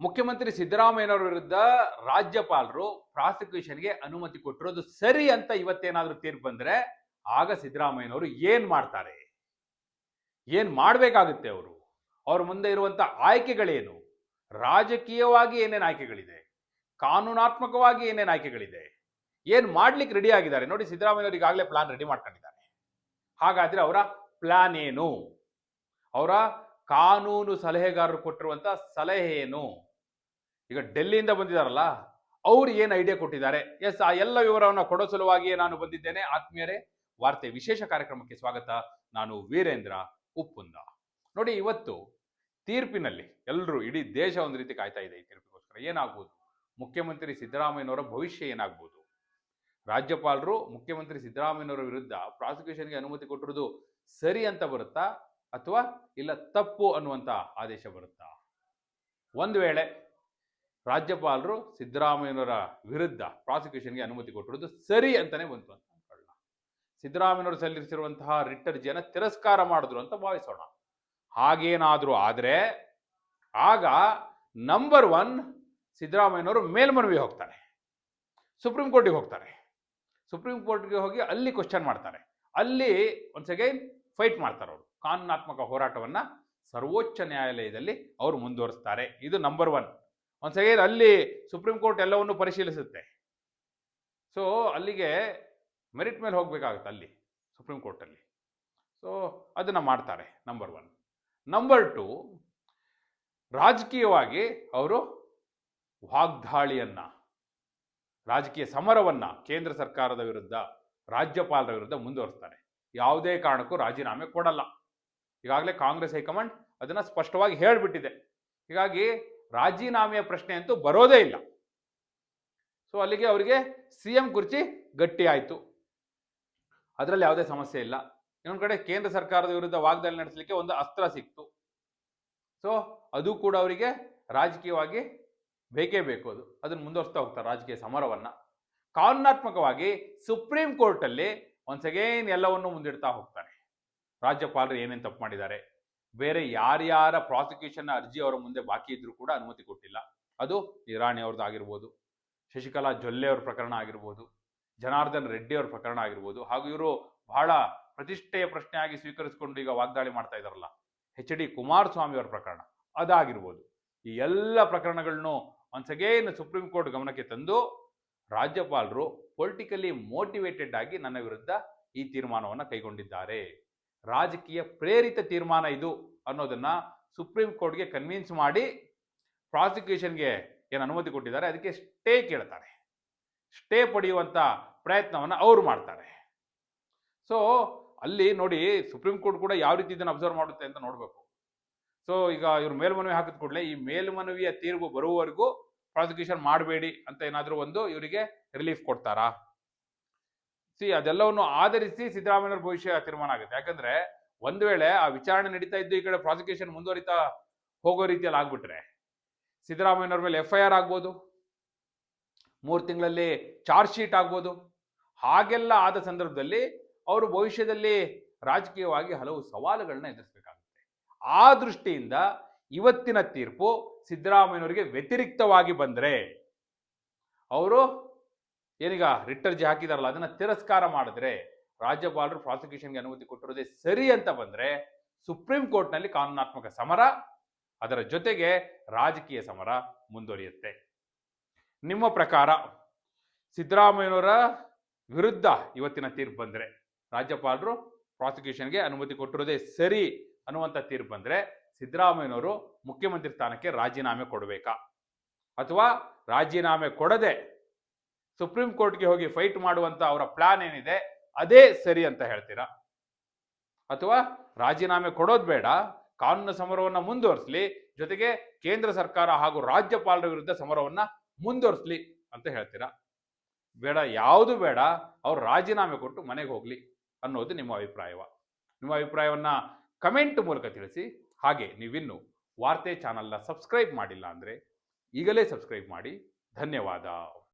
ಮುಖ್ಯಮಂತ್ರಿ ಸಿದ್ದರಾಮಯ್ಯನವರ ವಿರುದ್ಧ ರಾಜ್ಯಪಾಲರು ಪ್ರಾಸಿಕ್ಯೂಷನ್ಗೆ ಅನುಮತಿ ಕೊಟ್ಟಿರೋದು ಸರಿ ಅಂತ ಇವತ್ತೇನಾದ್ರೂ ತೀರ್ಪು ಬಂದ್ರೆ ಆಗ ಸಿದ್ದರಾಮಯ್ಯನವರು ಏನ್ ಮಾಡ್ತಾರೆ? ಏನ್ ಮಾಡ್ಬೇಕಾಗುತ್ತೆ ಅವರು? ಅವ್ರ ಮುಂದೆ ಇರುವಂತ ಆಯ್ಕೆಗಳೇನು? ರಾಜಕೀಯವಾಗಿ ಏನೇನು ಆಯ್ಕೆಗಳಿದೆ? ಕಾನೂನಾತ್ಮಕವಾಗಿ ಏನೇನು ಆಯ್ಕೆಗಳಿದೆ? ಏನ್ ಮಾಡ್ಲಿಕ್ಕೆ ರೆಡಿ ಆಗಿದ್ದಾರೆ? ನೋಡಿ, ಸಿದ್ದರಾಮಯ್ಯನವರು ಈಗಾಗಲೇ ಪ್ಲಾನ್ ರೆಡಿ ಮಾಡ್ಕೊಂಡಿದ್ದಾರೆ. ಹಾಗಾದ್ರೆ ಅವರ ಪ್ಲಾನ್ ಏನು? ಅವರ ಕಾನೂನು ಸಲಹೆಗಾರರು ಕೊಟ್ಟಿರುವಂತ ಸಲಹೆ ಏನು? ಈಗ ಡೆಲ್ಲಿಯಿಂದ ಬಂದಿದ್ದಾರಲ್ಲ ಅವ್ರು ಏನು ಐಡಿಯಾ ಕೊಟ್ಟಿದ್ದಾರೆ? ಎಸ್ ಆ ಎಲ್ಲ ವಿವರವನ್ನು ಕೊಡೋ ಸಲುವಾಗಿಯೇ ನಾನು ಬಂದಿದ್ದೇನೆ. ಆತ್ಮೀಯರೇ, ವಾರ್ತೆ ವಿಶೇಷ ಕಾರ್ಯಕ್ರಮಕ್ಕೆ ಸ್ವಾಗತ. ನಾನು ವೀರೇಂದ್ರ ಉಪ್ಪುಂದ. ನೋಡಿ, ಇವತ್ತು ತೀರ್ಪಿನಲ್ಲಿ ಎಲ್ಲರೂ ಇಡೀ ದೇಶ ಒಂದು ರೀತಿ ಕಾಯ್ತಾ ಇದೆ ಈ ತೀರ್ಪಿಗೋಸ್ಕರ. ಏನಾಗ್ಬೋದು? ಮುಖ್ಯಮಂತ್ರಿ ಸಿದ್ದರಾಮಯ್ಯನವರ ಭವಿಷ್ಯ ಏನಾಗ್ಬೋದು? ರಾಜ್ಯಪಾಲರು ಮುಖ್ಯಮಂತ್ರಿ ಸಿದ್ದರಾಮಯ್ಯನವರ ವಿರುದ್ಧ ಪ್ರಾಸಿಕ್ಯೂಷನ್ಗೆ ಅನುಮತಿ ಕೊಟ್ಟಿರೋದು ಸರಿ ಅಂತ ಬರುತ್ತಾ? ಅಥವಾ ಇಲ್ಲ ತಪ್ಪು ಅನ್ನುವಂಥ ಆದೇಶ ಬರುತ್ತಾ? ಒಂದು ವೇಳೆ ರಾಜ್ಯಪಾಲರು ಸಿದ್ದರಾಮಯ್ಯನವರ ವಿರುದ್ಧ ಪ್ರಾಸಿಕ್ಯೂಷನ್ಗೆ ಅನುಮತಿ ಕೊಟ್ಟಿರೋದು ಸರಿ ಅಂತಾನೆ ಬಂತು ಅಂತ ಅನ್ಕೊಳ್ಳೋಣ. ಸಿದ್ದರಾಮಯ್ಯನವರು ಸಲ್ಲಿಸಿರುವಂತಹ ರಿಟ್ ಅರ್ಜಿಯನ್ನು ತಿರಸ್ಕಾರ ಮಾಡಿದ್ರು ಅಂತ ಭಾವಿಸೋಣ. ಹಾಗೇನಾದರೂ ಆದರೆ ಆಗ ನಂಬರ್ ಒನ್ ಸಿದ್ದರಾಮಯ್ಯನವರು ಮೇಲ್ಮನವಿ ಹೋಗ್ತಾರೆ. ಸುಪ್ರೀಂ ಕೋರ್ಟಿಗೆ ಹೋಗ್ತಾರೆ. ಸುಪ್ರೀಂ ಕೋರ್ಟ್ಗೆ ಹೋಗಿ ಅಲ್ಲಿ ಕ್ವಶನ್ ಮಾಡ್ತಾರೆ. ಅಲ್ಲಿ ಒನ್ಸ್ ಅಗೈನ್ ಫೈಟ್ ಮಾಡ್ತಾರೆ ಅವರು. ಕಾನೂನಾತ್ಮಕ ಹೋರಾಟವನ್ನು ಸರ್ವೋಚ್ಚ ನ್ಯಾಯಾಲಯದಲ್ಲಿ ಅವರು ಮುಂದುವರಿಸ್ತಾರೆ. ಇದು ನಂಬರ್ ಒನ್ ಒನ್ಸ್ ಸರಿ ಅಲ್ಲಿ ಸುಪ್ರೀಂ ಕೋರ್ಟ್ ಎಲ್ಲವನ್ನು ಪರಿಶೀಲಿಸುತ್ತೆ. ಸೊ ಅಲ್ಲಿಗೆ ಮೆರಿಟ್ ಮೇಲೆ ಹೋಗಬೇಕಾಗುತ್ತೆ ಅಲ್ಲಿ ಸುಪ್ರೀಂ ಕೋರ್ಟಲ್ಲಿ ಸೊ ಅದನ್ನು ಮಾಡ್ತಾರೆ ನಂಬರ್ ಒನ್ ನಂಬರ್ ಟು ರಾಜಕೀಯವಾಗಿ ಅವರು ವಾಗ್ದಾಳಿಯನ್ನು, ರಾಜಕೀಯ ಸಮರವನ್ನು ಕೇಂದ್ರ ಸರ್ಕಾರದ ವಿರುದ್ಧ, ರಾಜ್ಯಪಾಲರ ವಿರುದ್ಧ ಮುಂದುವರಿಸ್ತಾರೆ. ಯಾವುದೇ ಕಾರಣಕ್ಕೂ ರಾಜೀನಾಮೆ ಕೊಡಲ್ಲ. ಈಗಾಗಲೇ ಕಾಂಗ್ರೆಸ್ ಹೈಕಮಾಂಡ್ ಅದನ್ನು ಸ್ಪಷ್ಟವಾಗಿ ಹೇಳಿಬಿಟ್ಟಿದೆ. ಹೀಗಾಗಿ ರಾಜೀನಾಮೆಯ ಪ್ರಶ್ನೆ ಅಂತೂ ಬರೋದೇ ಇಲ್ಲ. ಸೊ ಅಲ್ಲಿಗೆ ಅವರಿಗೆ ಸಿ ಎಂ ಕುರ್ಚಿ ಗಟ್ಟಿ ಆಯಿತು. ಅದರಲ್ಲಿ ಯಾವುದೇ ಸಮಸ್ಯೆ ಇಲ್ಲ. ಇನ್ನೊಂದು ಕಡೆ ಕೇಂದ್ರ ಸರ್ಕಾರದ ವಿರುದ್ಧ ವಾಗ್ದಾಳಿ ನಡೆಸಲಿಕ್ಕೆ ಒಂದು ಅಸ್ತ್ರ ಸಿಕ್ತು. ಸೊ ಅದು ಕೂಡ ಅವರಿಗೆ ರಾಜಕೀಯವಾಗಿ ಬೇಕೇ ಬೇಕು ಅದು. ಅದನ್ನು ಮುಂದುವರಿಸ್ತಾ ಹೋಗ್ತಾರೆ ರಾಜಕೀಯ ಸಮರವನ್ನ. ಕಾನೂನಾತ್ಮಕವಾಗಿ ಸುಪ್ರೀಂ ಕೋರ್ಟಲ್ಲಿ ಒನ್ಸ್ ಅಗೇನ್ ಎಲ್ಲವನ್ನು ಮುಂದಿಡ್ತಾ ಹೋಗ್ತಾರೆ. ರಾಜ್ಯಪಾಲರು ಏನೇನು ತಪ್ಪು ಮಾಡಿದ್ದಾರೆ? ಬೇರೆ ಯಾರ್ಯಾರ ಪ್ರಾಸಿಕ್ಯೂಷನ್ ಅರ್ಜಿ ಅವರ ಮುಂದೆ ಬಾಕಿ ಇದ್ರೂ ಕೂಡ ಅನುಮತಿ ಕೊಟ್ಟಿಲ್ಲ. ಅದು ಇರಾಣಿ ಅವ್ರದ್ದು ಆಗಿರ್ಬೋದು, ಶಶಿಕಲಾ ಜೊಲ್ಲೆ ಅವ್ರ ಪ್ರಕರಣ ಆಗಿರ್ಬೋದು, ಜನಾರ್ದನ್ ರೆಡ್ಡಿ ಅವ್ರ ಪ್ರಕರಣ ಆಗಿರ್ಬೋದು, ಹಾಗೂ ಇವರು ಬಹಳ ಪ್ರತಿಷ್ಠೆಯ ಪ್ರಶ್ನೆಯಾಗಿ ಸ್ವೀಕರಿಸಿಕೊಂಡು ಈಗ ವಾಗ್ದಾಳಿ ಮಾಡ್ತಾ ಇದಾರಲ್ಲ ಎಚ್ ಡಿ ಕುಮಾರಸ್ವಾಮಿ ಅವರ ಪ್ರಕರಣ, ಅದಾಗಿರ್ಬೋದು. ಈ ಎಲ್ಲ ಪ್ರಕರಣಗಳನ್ನು ಒನ್ಸ್ ಅಗೇನ್ ಸುಪ್ರೀಂ ಕೋರ್ಟ್ ಗಮನಕ್ಕೆ ತಂದು ರಾಜ್ಯಪಾಲರು ಪೊಲಿಟಿಕಲಿ ಮೋಟಿವೇಟೆಡ್ ಆಗಿ ನನ್ನ ವಿರುದ್ಧ ಈ ತೀರ್ಮಾನವನ್ನು ಕೈಗೊಂಡಿದ್ದಾರೆ. ರಾಜಕೀಯ ಪ್ರೇರಿತ ತೀರ್ಮಾನ ಇದು ಅನ್ನೋದನ್ನ ಸುಪ್ರೀಂ ಕೋರ್ಟ್ಗೆ ಕನ್ವಿನ್ಸ್ ಮಾಡಿ ಪ್ರಾಸಿಕ್ಯೂಷನ್ಗೆ ಏನು ಅನುಮತಿ ಕೊಟ್ಟಿದ್ದಾರೆ, ಅದಕ್ಕೆ ಸ್ಟೇ ಕೇಳ್ತಾರೆ. ಸ್ಟೇ ಪಡೆಯುವಂಥ ಪ್ರಯತ್ನವನ್ನು ಅವರು ಮಾಡ್ತಾರೆ. ಸೊ ಅಲ್ಲಿ ನೋಡಿ ಸುಪ್ರೀಂ ಕೋರ್ಟ್ ಕೂಡ ಯಾವ ರೀತಿ ಇದನ್ನು ಅಬ್ಸರ್ವ್ ಮಾಡುತ್ತೆ ಅಂತ ನೋಡಬೇಕು. ಸೊ ಈಗ ಇವ್ರು ಮೇಲ್ಮನವಿ ಹಾಕಿದ ಕೂಡಲೇ ಈ ಮೇಲ್ಮನವಿಯ ತೀರ್ಪು ಬರುವವರೆಗೂ ಪ್ರಾಸಿಕ್ಯೂಷನ್ ಮಾಡಬೇಡಿ ಅಂತ ಏನಾದರೂ ಒಂದು ಇವರಿಗೆ ರಿಲೀಫ್ ಕೊಡ್ತಾರಾ? ಸಿ, ಅದೆಲ್ಲವನ್ನು ಆಧರಿಸಿ ಸಿದ್ದರಾಮಯ್ಯವ್ರ ಭವಿಷ್ಯ ತೀರ್ಮಾನ ಆಗುತ್ತೆ. ಯಾಕಂದ್ರೆ ಒಂದು ವೇಳೆ ಆ ವಿಚಾರಣೆ ನಡೀತಾ ಇದ್ದು ಈ ಕಡೆ ಪ್ರಾಸಿಕ್ಯೂಷನ್ ಮುಂದುವರಿತಾ ಹೋಗೋ ರೀತಿಯಲ್ಲಿ ಆಗ್ಬಿಟ್ರೆ ಸಿದ್ದರಾಮಯ್ಯವ್ರ ಮೇಲೆ ಎಫ್ ಐ ಆರ್ ಆಗ್ಬೋದು, ಮೂರು ತಿಂಗಳಲ್ಲಿ ಚಾರ್ಜ್ ಶೀಟ್ ಆಗ್ಬೋದು. ಹಾಗೆಲ್ಲ ಆದ ಸಂದರ್ಭದಲ್ಲಿ ಅವರು ಭವಿಷ್ಯದಲ್ಲಿ ರಾಜಕೀಯವಾಗಿ ಹಲವು ಸವಾಲುಗಳನ್ನ ಎದುರಿಸಬೇಕಾಗುತ್ತೆ. ಆ ದೃಷ್ಟಿಯಿಂದ ಇವತ್ತಿನ ತೀರ್ಪು ಸಿದ್ದರಾಮಯ್ಯನವರಿಗೆ ವ್ಯತಿರಿಕ್ತವಾಗಿ ಬಂದರೆ, ಅವರು ಏನೀಗ ರಿಟ್ ಅರ್ಜಿ ಹಾಕಿದಾರಲ್ಲ, ಅದನ್ನ ತಿರಸ್ಕಾರ ಮಾಡಿದ್ರೆ ರಾಜ್ಯಪಾಲರು ಪ್ರಾಸಿಕ್ಯೂಷನ್ಗೆ ಅನುಮತಿ ಕೊಟ್ಟಿರೋದೇ ಸರಿ ಅಂತ ಬಂದ್ರೆ ಸುಪ್ರೀಂ ಕೋರ್ಟ್ನಲ್ಲಿ ಕಾನೂನಾತ್ಮಕ ಸಮರ, ಅದರ ಜೊತೆಗೆ ರಾಜಕೀಯ ಸಮರ ಮುಂದುವರಿಯುತ್ತೆ. ನಿಮ್ಮ ಪ್ರಕಾರ ಸಿದ್ದರಾಮಯ್ಯನವರ ವಿರುದ್ಧ ಇವತ್ತಿನ ತೀರ್ಪು ಬಂದ್ರೆ, ರಾಜ್ಯಪಾಲರು ಪ್ರಾಸಿಕ್ಯೂಷನ್ಗೆ ಅನುಮತಿ ಕೊಟ್ಟಿರೋದೇ ಸರಿ ಅನ್ನುವಂಥ ತೀರ್ಪು ಬಂದ್ರೆ ಸಿದ್ದರಾಮಯ್ಯನವರು ಮುಖ್ಯಮಂತ್ರಿ ಸ್ಥಾನಕ್ಕೆ ರಾಜೀನಾಮೆ ಕೊಡಬೇಕಾ? ಅಥವಾ ರಾಜೀನಾಮೆ ಕೊಡದೆ ಸುಪ್ರೀಂ ಕೋರ್ಟ್ಗೆ ಹೋಗಿ ಫೈಟ್ ಮಾಡುವಂತ ಅವರ ಪ್ಲಾನ್ ಏನಿದೆ, ಅದೇ ಸರಿ ಅಂತ ಹೇಳ್ತೀರಾ? ಅಥವಾ ರಾಜೀನಾಮೆ ಕೊಡೋದು ಬೇಡ, ಕಾನೂನು ಸಮರವನ್ನು ಮುಂದುವರಿಸಲಿ, ಜೊತೆಗೆ ಕೇಂದ್ರ ಸರ್ಕಾರ ಹಾಗೂ ರಾಜ್ಯಪಾಲರ ವಿರುದ್ಧ ಸಮರವನ್ನ ಮುಂದುವರಿಸಲಿ ಅಂತ ಹೇಳ್ತೀರಾ? ಬೇಡ, ಯಾವುದು ಬೇಡ, ಅವ್ರು ರಾಜೀನಾಮೆ ಕೊಟ್ಟು ಮನೆಗೆ ಹೋಗಲಿ ಅನ್ನೋದು ನಿಮ್ಮ ಅಭಿಪ್ರಾಯವ. ನಿಮ್ಮ ಅಭಿಪ್ರಾಯವನ್ನ ಕಮೆಂಟ್ ಮೂಲಕ ತಿಳಿಸಿ. ಹಾಗೆ ನೀವಿನ್ನು ವಾರ್ತೆ ಚಾನಲ್ನ ಸಬ್ಸ್ಕ್ರೈಬ್ ಮಾಡಿಲ್ಲ ಅಂದರೆ ಈಗಲೇ ಸಬ್ಸ್ಕ್ರೈಬ್ ಮಾಡಿ. ಧನ್ಯವಾದ.